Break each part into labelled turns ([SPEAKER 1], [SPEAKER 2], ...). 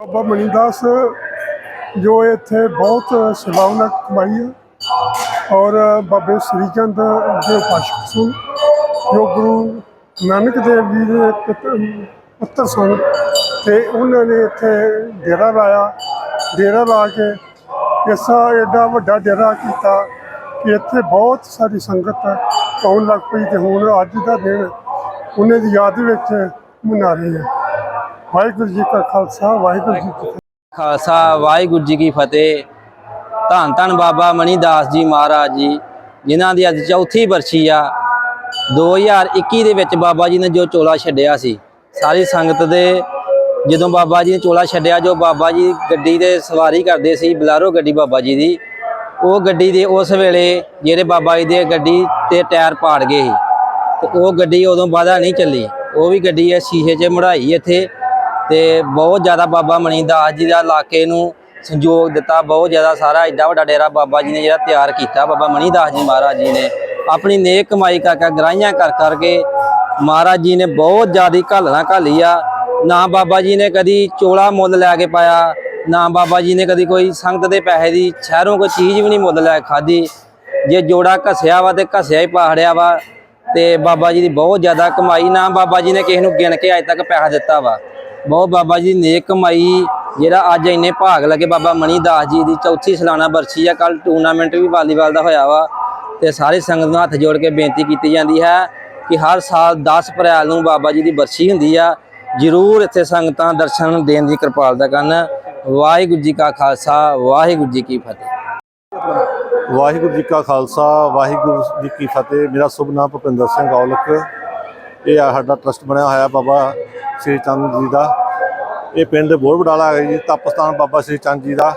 [SPEAKER 1] ਬਾਬਾ ਮਣੀਦਾਸ ਜੋ ਇੱਥੇ ਬਹੁਤ ਸੇਵਾਵਾਂ ਕਮਾਈ ਹੈ ਔਰ ਬਾਬੇ ਸ੍ਰੀ ਚੰਦ ਦੇ ਉਪਾਸ਼ਕ ਸਨ, ਜੋ ਗੁਰੂ ਨਾਨਕ ਦੇਵ ਜੀ ਦੇ ਪੁੱਤ- ਪੁੱਤਰ ਸਨ ਤੇ ਉਹਨਾਂ ਨੇ ਇੱਥੇ ਡੇਰਾ ਲਾਇਆ, ਡੇਰਾ ਲਾ ਕੇ ਐਸਾ ਐਡਾ ਵੱਡਾ ਡੇਰਾ ਕੀਤਾ ਕਿ ਇੱਥੇ ਬਹੁਤ ਸਾਰੀ ਸੰਗਤ ਆਉਣ ਲੱਗ ਪਈ ਤੇ ਹੁਣ ਅੱਜ ਦਾ ਦਿਨ ਉਹਨਾਂ ਦੀ ਯਾਦ ਵਿੱਚ ਮਨਾ ਰਹੇ ਹਾਂ ਵਾਹਿਗੁਰੂ ਜੀ ਕਾ ਖਾਲਸਾ, ਵਾਹਿਗੁਰੂ ਜੀ ਕੀ
[SPEAKER 2] ਖਾਲਸਾ, ਵਾਹਿਗੁਰੂ ਜੀ ਕੀ ਫਤਿਹ। ਧੰਨ ਧੰਨ ਬਾਬਾ ਮਣੀਦਾਸ ਜੀ ਮਹਾਰਾਜ ਜੀ, ਜਿਨ੍ਹਾਂ ਦੀ ਅੱਜ ਚੌਥੀ ਬਰਸੀ ਆ। 2021 ਦੇ ਵਿੱਚ ਬਾਬਾ ਜੀ ਨੇ ਜੋ ਚੋਲਾ ਛੱਡਿਆ ਸੀ, ਸਾਰੀ ਸੰਗਤ ਦੇ ਜਦੋਂ ਬਾਬਾ ਜੀ ਨੇ ਚੋਲਾ ਛੱਡਿਆ, ਜੋ ਬਾਬਾ ਜੀ ਗੱਡੀ ਦੇ ਸਵਾਰੀ ਕਰਦੇ ਸੀ, ਬਲਾਰੋ ਗੱਡੀ ਬਾਬਾ ਜੀ ਦੀ, ਉਹ ਗੱਡੀ ਦੇ ਉਸ ਵੇਲੇ ਜਿਹੜੇ ਬਾਬਾ ਜੀ ਦੇ ਗੱਡੀ ਤੇ ਟਾਇਰ ਪਾੜ ਗਏ ਸੀ, ਤੇ ਉਹ ਗੱਡੀ ਉਦੋਂ ਬਾਅਦਾ ਨਹੀਂ ਚੱਲੀ। ਉਹ ਵੀ ਗੱਡੀ ਹੈ, ਸ਼ੀਸ਼ੇ 'ਚ ਮੜਾਈ ਇੱਥੇ ਤੇ ਬਹੁਤ ਜ਼ਿਆਦਾ ਬਾਬਾ ਮਣੀਦਾਸ ਜੀ ਦਾ ਇਲਾਕੇ ਨੂੰ ਸੰਯੋਗ ਦਿੱਤਾ, ਬਹੁਤ ਜ਼ਿਆਦਾ ਸਾਰਾ ਐਡਾ ਵੱਡਾ ਡੇਰਾ ਬਾਬਾ ਜੀ ਨੇ ਜਿਹੜਾ ਤਿਆਰ ਕੀਤਾ, ਬਾਬਾ ਮਣੀਦਾਸ ਜੀ ਮਹਾਰਾਜ ਜੀ ਨੇ। ਆਪਣੀ ਨੇਕ ਕਮਾਈ ਕਰਕੇ ਗ੍ਰਾਹੀਆਂ ਕਰ ਕਰਕੇ ਮਹਾਰਾਜ ਜੀ ਨੇ ਬਹੁਤ ਜ਼ਿਆਦਾ ਘਾਲਣਾ ਘਾਲੀ ਆ। ਨਾ ਬਾਬਾ ਜੀ ਨੇ ਕਦੀ ਚੋਲਾ ਮੁੱਲ ਲੈ ਕੇ ਪਾਇਆ, ਨਾ ਬਾਬਾ ਜੀ ਨੇ ਕਦੀ ਕੋਈ ਸੰਗਤ ਦੇ ਪੈਸੇ ਦੀ ਸ਼ਹਿਰੋਂ ਕੋਈ ਚੀਜ਼ ਵੀ ਨਹੀਂ ਮੁੱਲ ਲੈ ਕੇ ਖਾਧੀ। ਜੇ ਜੋੜਾ ਘਸਿਆ ਵਾ ਤੇ ਘਸਿਆ ਹੀ ਪਾੜਿਆ ਵਾ ਤੇ ਬਾਬਾ ਜੀ ਦੀ ਬਹੁਤ ਜ਼ਿਆਦਾ ਕਮਾਈ, ਨਾ ਬਾਬਾ ਜੀ ਨੇ ਕਿਸੇ ਨੂੰ ਗਿਣ ਕੇ ਅਜੇ ਤੱਕ ਪੈਸਾ ਦਿੱਤਾ ਵਾ। ਬਹੁਤ ਬਾਬਾ ਜੀ ਦੀ ਨੇਕ ਕਮਾਈ ਜਿਹੜਾ ਅੱਜ ਇੰਨੇ ਭਾਗ ਲੱਗੇ ਬਾਬਾ ਮਣੀ ਦਾਸ ਜੀ ਦੀ ਚੌਥੀ ਸਾਲਾਨਾ ਬਰਸੀ ਆ ਕੱਲ ਟੂਰਨਾਮੈਂਟ ਵੀ ਵਾਲੀਬਾਲ ਦਾ ਹੋਇਆ ਵਾ ਤੇ ਸਾਰੇ ਸੰਗਤ ਨੂੰ ਹੱਥ ਜੋੜ ਕੇ ਬੇਨਤੀ ਕੀਤੀ ਜਾਂਦੀ ਹੈ ਕਿ ਹਰ ਸਾਲ 10 ਅਪ੍ਰੈਲ ਨੂੰ ਬਾਬਾ ਜੀ ਦੀ ਬਰਸੀ ਹੁੰਦੀ ਆ। ਜਰੂਰ ਇੱਥੇ ਸੰਗਤਾਂ ਦਰਸ਼ਨ ਦੇਣ ਦੀ ਕਿਰਪਾਲਤਾ ਕਰਨ। ਵਾਹਿਗੁਰੂ ਜੀ ਕਾ ਖਾਲਸਾ, ਵਾਹਿਗੁਰੂ ਜੀ ਕੀ ਫਤਿਹ।
[SPEAKER 3] ਵਾਹਿਗੁਰੂ ਜੀ ਕਾ ਖਾਲਸਾ, ਵਾਹਿਗੁਰੂ ਜੀ ਕੀ ਫਤਿਹ। ਮੇਰਾ ਸ਼ੁਭ ਨਾਮ ਭੁਪਿੰਦਰ ਸਿੰਘ ਔਲਖ। ਇਹ ਆ ਸਾਡਾ ਟਰਸਟ ਬਣਿਆ ਹੋਇਆ ਬਾਬਾ ਸ੍ਰੀ ਚੰਦ ਜੀ ਦਾ। ਇਹ ਪਿੰਡ ਬੋੜ ਬਡਾਲਾ ਹੈ ਜੀ ਤਪਸਤਾਨ ਬਾਬਾ ਸ੍ਰੀ ਚੰਦ ਜੀ ਦਾ।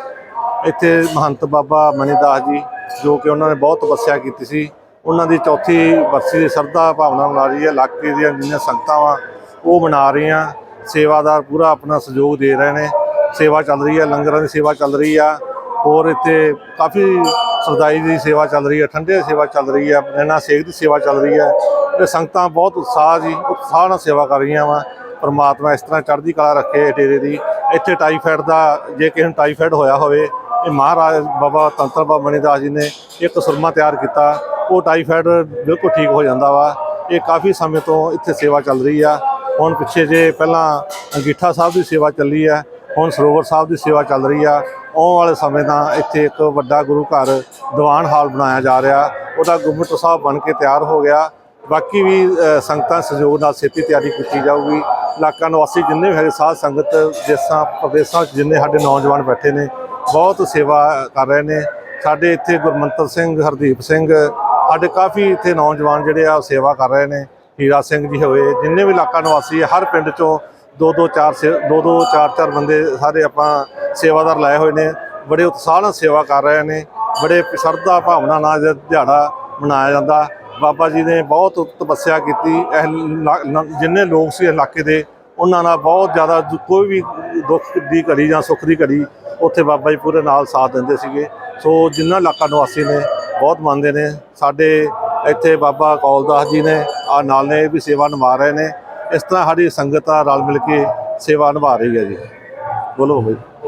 [SPEAKER 3] ਇੱਥੇ ਮਹੰਤ ਬਾਬਾ ਮਣੀਦਾਸ ਜੀ, ਜੋ ਕਿ ਉਹਨਾਂ ਨੇ ਬਹੁਤ ਤਪੱਸਿਆ ਕੀਤੀ ਸੀ। ਉਹਨਾਂ ਦੀ ਚੌਥੀ ਬਰਸੀ ਦੀ ਸਰਦਾ ਭਾਵਨਾ ਮਨਾ ਰਹੀ ਹੈ। ਇਲਾਕੇ ਦੀਆਂ ਜਿੰਨੀਆਂ ਸੰਗਤਾਂ ਵਾ, ਉਹ ਮਨਾ ਰਹੀਆਂ। ਸੇਵਾਦਾਰ ਪੂਰਾ ਆਪਣਾ ਸਹਿਯੋਗ ਦੇ ਰਹੇ ਨੇ। ਸੇਵਾ ਚੱਲ ਰਹੀ ਹੈ, ਲੰਗਰਾਂ ਦੀ ਸੇਵਾ ਚੱਲ ਰਹੀ ਆ। ਹੋਰ ਇੱਥੇ ਕਾਫੀ ਸਰਦਾਈ ਦੀ ਸੇਵਾ ਚੱਲ ਰਹੀ ਹੈ, ਠੰਡੇ ਦੀ ਸੇਵਾ ਚੱਲ ਰਹੀ ਹੈ ਨੈਣਾ ਸੇਖ ਦੀ ਸੇਵਾ ਚੱਲ ਰਹੀ ਹੈ। ਤੇ ਸੰਗਤਾਂ ਬਹੁਤ ਉਤਸ਼ਾਹ ਜੀ, ਉਤਸ਼ਾਹ ਨਾਲ ਸੇਵਾ ਕਰ ਰਹੀਆਂ ਵਾ। ਪਰਮਾਤਮਾ ਇਸ ਤਰ੍ਹਾਂ ਚੜ੍ਹਦੀ ਕਲਾ ਰੱਖੇ ਡੇਰੇ ਦੀ, ਇੱਥੇ ਟਾਈਫਾਇਡ ਦਾ ਜੇ ਕਿਸੇ ਨੂੰ ਟਾਈਫਾਇਡ ਹੋਇਆ ਹੋਵੇ, ਇਹ ਮਹਾਰਾਜ ਬਾਬਾ ਤੰਤਰ ਬਾਬਾ ਮਣੀਦਾਸ ਜੀ ਨੇ ਇੱਕ ਸੁਰਮਾ ਤਿਆਰ ਕੀਤਾ, ਉਹ ਟਾਈਫਾਇਡ ਬਿਲਕੁਲ ਠੀਕ ਹੋ ਜਾਂਦਾ ਵਾ। ਇਹ ਕਾਫੀ ਸਮੇਂ ਤੋਂ ਇੱਥੇ ਸੇਵਾ ਚੱਲ ਰਹੀ ਆ। ਹੁਣ ਪਿੱਛੇ ਜੇ ਪਹਿਲਾਂ ਅੰਗੀਠਾ ਸਾਹਿਬ ਦੀ ਸੇਵਾ ਚੱਲੀ ਆ, ਹੁਣ ਸਰੋਵਰ ਸਾਹਿਬ ਦੀ ਸੇਵਾ ਚੱਲ ਰਹੀ ਆ। ਆਉਣ ਵਾਲੇ ਸਮੇਂ ਦਾ ਇੱਥੇ ਇੱਕ ਵੱਡਾ ਗੁਰੂ ਘਰ ਦੀਵਾਨ ਹਾਲ ਬਣਾਇਆ ਜਾ ਰਿਹਾ। ਉਹਦਾ ਗੁਰਮਤਿ ਸਾਹਿਬ ਬਣ ਕੇ ਤਿਆਰ ਹੋ ਗਿਆ। ਬਾਕੀ ਵੀ ਸੰਗਤਾਂ ਸਹਿਯੋਗ ਨਾਲ ਛੇਤੀ ਤਿਆਰੀ ਕੀਤੀ ਜਾਊਗੀ। ਇਲਾਕਾ ਨਿਵਾਸੀ ਜਿੰਨੇ ਵੀ ਹੈਗੇ ਸਾਧ ਸੰਗਤ, ਦੇਸਾਂ, ਪ੍ਰਦੇਸਾਂ 'ਚ ਜਿੰਨੇ ਸਾਡੇ ਨੌਜਵਾਨ ਬੈਠੇ ਨੇ, ਬਹੁਤ ਸੇਵਾ ਕਰ ਰਹੇ ਨੇ। ਸਾਡੇ ਇੱਥੇ ਗੁਰਮੰਤਰ ਸਿੰਘ, ਹਰਦੀਪ ਸਿੰਘ, ਸਾਡੇ ਕਾਫੀ ਇੱਥੇ ਨੌਜਵਾਨ ਜਿਹੜੇ ਆ, ਉਹ ਸੇਵਾ ਕਰ ਰਹੇ ਨੇ। ਹੀਰਾ ਸਿੰਘ ਜੀ ਹੋਏ, ਜਿੰਨੇ ਵੀ ਇਲਾਕਾ ਨਿਵਾਸੀ ਹਰ ਪਿੰਡ ਚੋਂ ਦੋ ਦੋ ਚਾਰ ਸੇ- ਦੋ ਦੋ ਚਾਰ ਚਾਰ ਬੰਦੇ ਸਾਰੇ ਆਪਾਂ ਸੇਵਾਦਾਰ ਲਾਏ ਹੋਏ ਨੇ। ਬੜੇ ਉਤਸ਼ਾਹ ਨਾਲ ਸੇਵਾ ਕਰ ਰਹੇ ਨੇ। ਬੜੇ ਸ਼ਰਧਾ ਭਾਵਨਾ ਨਾਲ ਇਹ ਦਿਹਾੜਾ ਮਨਾਇਆ ਜਾਂਦਾ। ਬਾਬਾ ਜੀ ਨੇ ਬਹੁਤ ਤਪੱਸਿਆ ਕੀਤੀ। ਇਹ ਲਾ- ਜਿੰਨੇ ਲੋਕ ਸੀ ਇਲਾਕੇ ਦੇ, ਉਹਨਾਂ ਨਾਲ ਬਹੁਤ ਜ਼ਿਆਦਾ ਕੋਈ ਵੀ ਦੁੱਖ ਦੀ ਘੜੀ ਜਾਂ ਸੁੱਖ ਦੀ ਘੜੀ ਉੱਥੇ ਬਾਬਾ ਜੀ ਪੂਰੇ ਨਾਲ ਸਾਥ ਦਿੰਦੇ ਸੀਗੇ। ਸੋ ਜਿੰਨਾ ਇਲਾਕਾ ਨਿਵਾਸੀ ਨੇ, ਬਹੁਤ ਮੰਨਦੇ ਨੇ। ਸਾਡੇ ਇੱਥੇ ਬਾਬਾ ਕੌਲਦਾਸ ਜੀ ਨੇ, ਆ ਨਾਲ ਨੇ, ਇਹ ਵੀ ਸੇਵਾ ਨਿਭਾ ਰਹੇ ਨੇ। ਇਸ ਤਰ੍ਹਾਂ ਸਾਡੀ ਸੰਗਤ ਆ ਰਲ ਮਿਲ ਕੇ ਸੇਵਾ ਨਿਭਾ ਰਹੀ ਹੈ ਜੀ। ਬੋਲੋ ਬਾਬਾ ਜੀ।